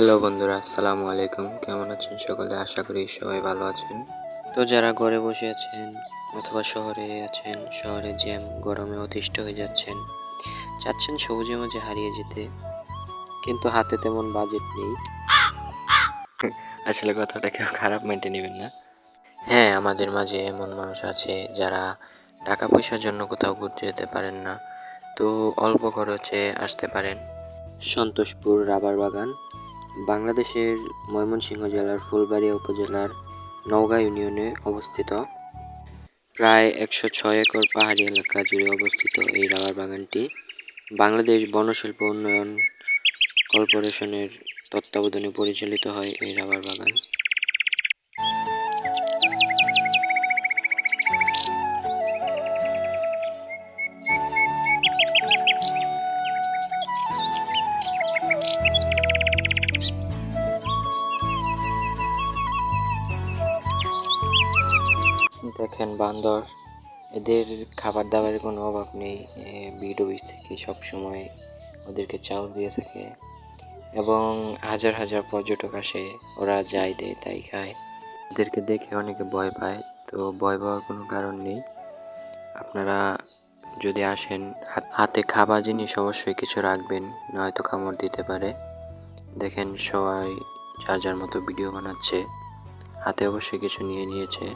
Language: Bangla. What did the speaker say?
হ্যালো বন্ধুরা, আসসালামু আলাইকুম। কেমন আছেন সকলে? আশা করি সবাই ভালো আছেন। তো যারা ঘরে বসে আছেন অথবা শহরে আছেন শহরে জ্যাম গরমে অতিষ্ঠ হয়ে যাচ্ছেন, চাচ্ছেন সবুজে মাঝে হারিয়ে যেতে, কিন্তু হাতে তেমন বাজেট নেই। আসলে কথাটা কেউ খারাপ মেনটে নেবেন না। হ্যাঁ আমাদের মাঝে এমন মানুষ আছে যারা টাকা পয়সার জন্য কোথাও ঘুরতে যেতে পারেন না। তো অল্প খরচে আসতে পারেন। সন্তোষপুর রাবার বাগান। বাংলাদেশের ময়মনসিংহ জেলার ফুলবাড়িয়া উপজেলার নওগাঁ ইউনিয়নে অবস্থিত। প্রায় একশো ছয় একর পাহাড়ি এলাকা জুড়ে অবস্থিত এই রাবার বাগানটি বাংলাদেশ বনশিল্প উন্নয়ন কর্পোরেশনের তত্ত্বাবধানে পরিচালিত হয় এই রাবার বাগান। দেখেন বান্দর, এদের খাবার দাবারের কোনো অভাব নেই। বিড অফিস থেকে সবসময় ওদেরকে চাউল দিয়ে থাকে এবং হাজার হাজার পর্যটক আসে। ওরা যাই দেয়, তাই খায়। ওদেরকে দেখে অনেকে ভয় পায়, তো ভয় পাওয়ার কোনো কারণ নেই। আপনারা যদি আসেন, হাতে খাবার জিনিস অবশ্যই কিছু রাখবেন, নয়তো কামড় দিতে পারে। দেখেন সবাই যার যার মতো ভিডিও বানাচ্ছে, হাতে অবশ্যই কিছু নিয়ে নিয়েছে।